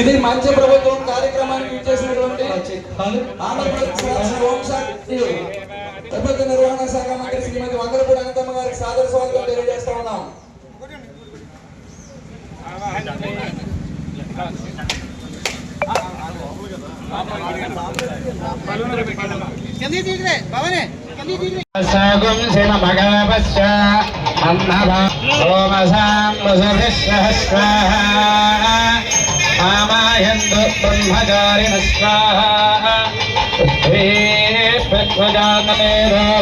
ఇది మంచి ప్రభుత్వం కార్యక్రమానికి ఇచ్చేసినటువంటి ఆంధ్రప్రదేశ్ రాష్ట్ర హోంశాఖ ప్రభుత్వ నిర్వహణ శాఖ మంత్రి శ్రీమతి వంగలపూడి అనంతమ్మ గారికి సాదర స్వాగతం తెలియజేస్తా ఉన్నాం. సాగుం శివ మగవశ్చ అన్నవ సోమసాం వసుభిస్సహస్ర మామాయందు బ్రహ్మచారిణ స్వాహ పృథ్వీపృథ్వజాతమేదో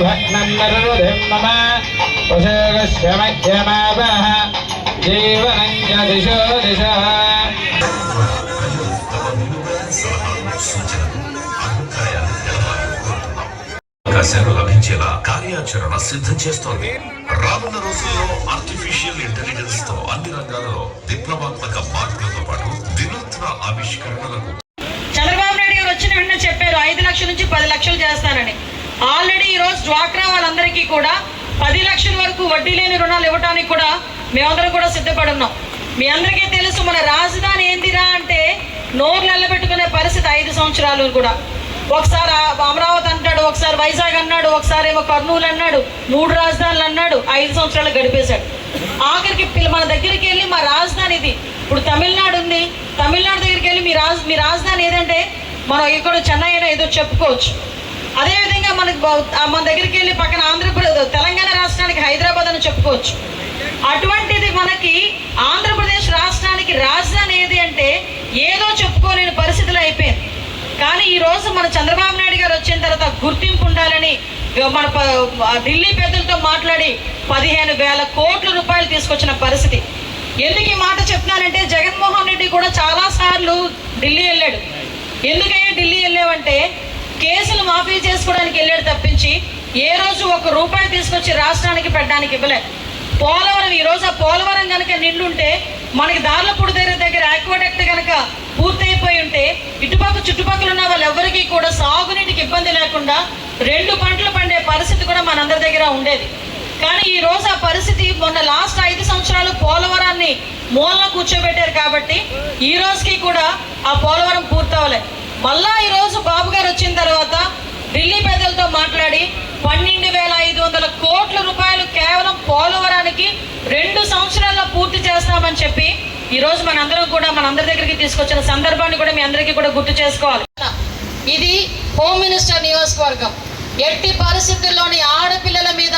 భగ్నం మరుధిం మమ వశోగస్య జీవనం చ దిశో దిశ అవకాశాలు లభించేలా కార్యాచరణ సిద్ధం చేస్తోంది. రానున్న రోజుల్లో ఆర్టిఫిషియల్ ఇంటెలిజెన్స్తో అన్ని రంగాలలో విప్లవాత్మక మార్పులతో పాటు ఆవిష్కరణలకు చంద్రబాబు నాయుడు గారు వచ్చిన వెంటనే చెప్పారు ఐదు లక్షల నుంచి పది లక్షలు చేస్తానని. ఆల్రెడీ ఈ రోజు డ్వాక్రా వాళ్ళందరికీ కూడా పది లక్షల వరకు వడ్డీ లేని రుణాలు ఇవ్వడానికి కూడా మేమందరం కూడా సిద్ధపడున్నాం మీ అందరికీ తెలుసు మన రాజధాని ఏందిరా అంటే నోర్లు నిలబెట్టుకునే పరిస్థితి ఐదు సంవత్సరాలు కూడా. ఒకసారి అమరావతి అంటాడు ఒకసారి వైజాగ్ అన్నాడు ఒకసారి ఏమో కర్నూలు అన్నాడు మూడు రాజధానులు అన్నాడు ఐదు సంవత్సరాలు గడిపేశాడు. ఆఖరికి మన దగ్గరికి వెళ్ళి మా రాజధాని ఇది ఇప్పుడు తమిళనాడు ఉంది. తమిళనాడు దగ్గరికి వెళ్ళి మీ రాజ మీ రాజధాని ఏదంటే మనం ఇక్కడ చెన్నై అయినా ఏదో చెప్పుకోవచ్చు. అదేవిధంగా మనకి మన దగ్గరికి వెళ్ళి పక్కన ఆంధ్రప్రదేశ్ తెలంగాణ రాష్ట్రానికి హైదరాబాద్ అని చెప్పుకోవచ్చు. అటువంటిది మనకి ఆంధ్రప్రదేశ్ రాష్ట్రానికి రాజధాని ఏది అంటే ఏదో చెప్పుకోలేని పరిస్థితులు అయిపోయింది. కానీ ఈరోజు మన చంద్రబాబు నాయుడు గారు వచ్చిన తర్వాత గుర్తింపు ఉండాలని మన ఢిల్లీ పెద్దలతో మాట్లాడి పదిహేను వేల కోట్ల రూపాయలు తీసుకొచ్చిన పరిస్థితి. ఎందుకు ఈ మాట చెప్తున్నానంటే జగన్మోహన్ రెడ్డి కూడా చాలా సార్లు ఢిల్లీ వెళ్ళాడు. ఎందుకయ్యా ఢిల్లీ వెళ్ళావంటే కేసులు మాఫీ చేసుకోవడానికి వెళ్ళాడు తప్పించి ఏ రోజు ఒక రూపాయి తీసుకొచ్చి రాష్ట్రానికి పెట్టడానికి ఇవ్వలేదు. పోలవరం ఈ రోజు ఆ పోలవరం కనుక నిండుంటే మనకి దార్లపూడి దగ్గర దగ్గర ఆక్వాడక్ట్ కనుక పూర్తయిపోయి ఉంటే ఇటుపక్క చుట్టుపక్కల ఉన్న వాళ్ళెవ్వరికీ కూడా సాగునీటికి ఇబ్బంది లేకుండా రెండు పంటలు పండే పరిస్థితి కూడా మనందరి దగ్గర ఉండేది. కానీ ఈ రోజు ఆ పరిస్థితి మొన్న లాస్ట్ ఐదు సంవత్సరాలు పోలవరాన్ని మూలన కూర్చోబెట్టారు కాబట్టి ఈ రోజుకి కూడా ఆ పోలవరం పూర్తవలే. మళ్ళా ఈ రోజు బాబు గారు వచ్చిన తర్వాత ఢిల్లీ పెద్దలతో మాట్లాడి పన్నెండు వేల ఐదు వందల కోట్ల రూపాయలు కేవలం పోలవరానికి రెండు సంవత్సరాల్లో పూర్తి చేస్తామని చెప్పి ఈ రోజు మనందరం కూడా మనందరి దగ్గరికి తీసుకొచ్చిన సందర్భాన్ని కూడా మీ అందరికీ కూడా గుర్తు చేసుకోవాలి. ఇది హోమ్ మినిస్టర్ నియోజకవర్గం. ఎట్టి పరిస్థితుల్లోని ఆడపిల్లల మీద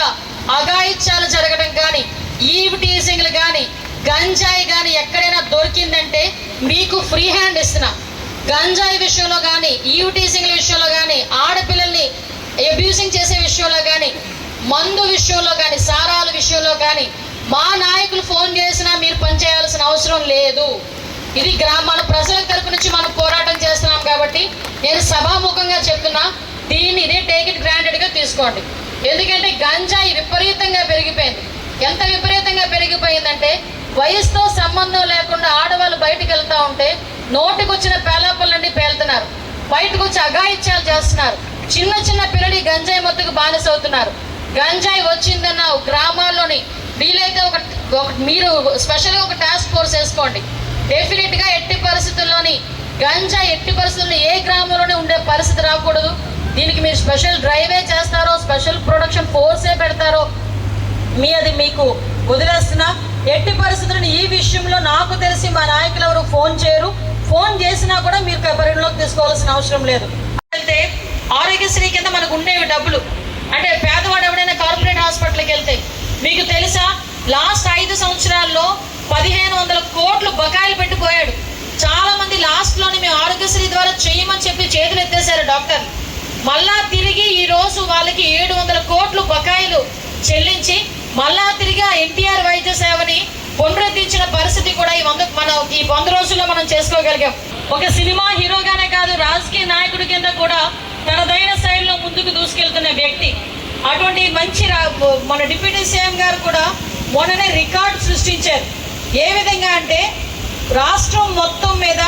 అఘాయిత్యాలు జరగడం కానీ ఈవ్ టీజింగ్లు కానీ గంజాయి కానీ ఎక్కడైనా దొరికిందంటే మీకు ఫ్రీ హ్యాండ్ ఇస్తున్నా. గంజాయి విషయంలో కానీ ఈవ్ టీజింగ్ల విషయంలో కానీ ఆడపిల్లల్ని అబ్యూసింగ్ చేసే విషయంలో కానీ మందు విషయంలో కానీ సారాల విషయంలో కానీ మా నాయకులు ఫోన్ చేసినా మీరు పనిచేయాల్సిన అవసరం లేదు. ఇది గ్రామాల ప్రజల తరపు నుంచి మనం పోరాటం చేస్తున్నాం కాబట్టి నేను సభాముఖంగా చెప్తున్నా దీన్ని ఇదే టేక్ ఇట్ గ్రాంటెడ్గా తీసుకోండి. ఎందుకంటే గంజాయి విపరీతంగా పెరిగిపోయింది. ఎంత విపరీతంగా పెరిగిపోయిందంటే వయసుతో సంబంధం లేకుండా ఆడవాళ్ళు బయటికి వెళ్తూ ఉంటే నోటికి వచ్చిన పేలాపళ్ళండి పేలుతున్నారు. బయటకు వచ్చి అఘాయిత్యాలు చేస్తున్నారు. చిన్న చిన్న పిల్లలు గంజాయి మొత్తుకు బానిసవుతున్నారు. గంజాయి వచ్చిందన్న గ్రామాల్లోని వీలైతే ఒక ఒక మీరు స్పెషల్గా ఒక టాస్క్ ఫోర్స్ వేసుకోండి. డెఫినెట్గా ఎట్టి పరిస్థితుల్లోని గంజాయి ఎట్టి పరిస్థితుల్లో ఏ గ్రామంలోనే ఉండే పరిస్థితి రాకూడదు. దీనికి మీరు స్పెషల్ డ్రైవే చేస్తారో స్పెషల్ ప్రొడక్షన్ ఫోర్సే పెడతారో మీ అది మీకు వదిలేస్తున్నా. ఎట్టి పరిస్థితులను ఈ విషయంలో నాకు తెలిసి మా నాయకులు ఎవరు ఫోన్ చేయరు. ఫోన్ చేసినా కూడా మీరు పరిగణలోకి తీసుకోవాల్సిన అవసరం లేదు. వెళ్తే ఆరోగ్యశ్రీ కింద మనకు ఉండేవి డబ్బులు. అంటే పేదవాడు ఎవడైనా కార్పొరేట్ హాస్పిటల్కి వెళ్తే మీకు తెలుసా? లాస్ట్ ఐదు సంవత్సరాల్లో పదిహేను వందల కోట్లు బకాయిలు పెట్టిపోయాడు చాలా మంది లాస్ట్లోని మేము ఆరోగ్యశ్రీ ద్వారా చేయమని చెప్పి చేతులు ఎత్తేసారు డాక్టర్ మళ్ళా తిరిగి ఈ రోజు వాళ్ళకి ఏడు వందల కోట్లు బకాయిలు చెల్లించి మళ్ళా తిరిగి ఆ ఎన్టీఆర్ వైద్య సేవని పునరుద్ధరించిన పరిస్థితి కూడా ఈ వంద మన ఈ వంద రోజుల్లో మనం చేసుకోగలిగాం. ఒక సినిమా హీరోగానే కాదు రాజకీయ నాయకుడి కింద కూడా తనదైన శైలిలో ముందుకు దూసుకెళ్తున్న వ్యక్తి. అటువంటి మంచి రా- మన డిప్యూటీ సీఎం గారు కూడా మొన్ననే రికార్డు సృష్టించారు. ఏ విధంగా అంటే రాష్ట్రం మొత్తం మీద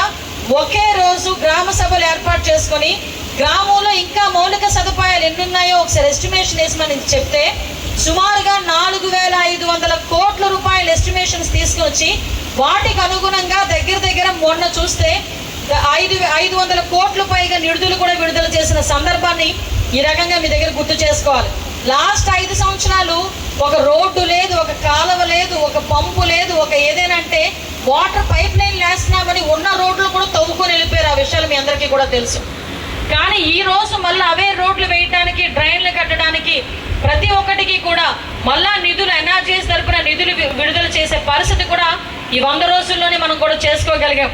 ఒకే రోజు గ్రామ సభలు ఏర్పాటు చేసుకొని గ్రామంలో ఇంకా మౌలిక సదుపాయాలు ఎన్నున్నాయో ఒకసారి ఎస్టిమేషన్ వేసమని చెప్తే సుమారుగా నాలుగు వేల ఐదు వందల కోట్ల రూపాయల ఎస్టిమేషన్స్ తీసుకొచ్చి వాటికి అనుగుణంగా దగ్గర దగ్గర మొన్న చూస్తే ఐదు ఐదు వందల కోట్ల పైగా నిడుదలు కూడా విడుదల చేసిన సందర్భాన్ని ఈ రకంగా మీ దగ్గర గుర్తు చేసుకోవాలి. లాస్ట్ ఐదు సంవత్సరాలు ఒక రోడ్డు లేదు ఒక కాలువ లేదు ఒక పంపు లేదు ఒక ఏదైనా అంటే వాటర్ పైప్ లైన్ వేస్తున్నామని ఉన్న రోడ్లు కూడా తవ్వుకొని వెళ్ళిపోయారు. ఆ విషయాలు మీ అందరికీ కూడా తెలుసు. కానీ ఈ రోజు మళ్ళీ అవే రోడ్లు వేయడానికి డ్రైన్లు కట్టడానికి ప్రతి ఒక్కటికి కూడా మళ్ళా నిధులు ఎన్ఆర్జీఎస్ తరపున నిధులు విడుదల చేసే పరిస్థితి కూడా ఈ వంద రోజుల్లోనే మనం కూడా చేసుకోగలిగాం.